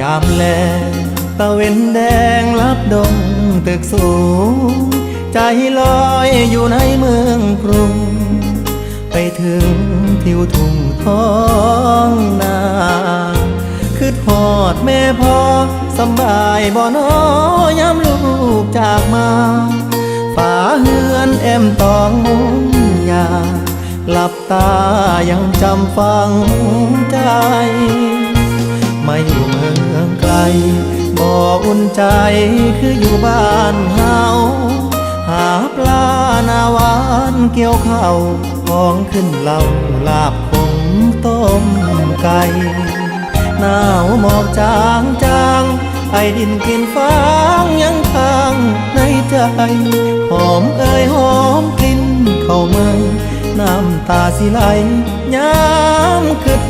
ยามแลตะเวนแดงลับดงตึกสูง ใจลอยอยู่ในเมืองกรุง ไปถึงทิวทุ่งท้องนาคือทอดแม่พ่อสบายบ่นอยามลูกจากมาฝาเฮือนแอมตองมุงยาหลับตายังจำฟังใจ อุ่นใจคืออยู่บ้านเฮาหาปลาหนาวานเกี่ยวข้าวของขึ้นเหล่าลาบคงต้มไก่หนาวหมอกจางจางไอดินกลินฟางยังค้างในใจ หอมเอ่ยหอมกลิ่นเข้ามาน้ำตาสิไหลยามคือทอด